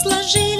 сложили.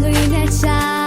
绿的家。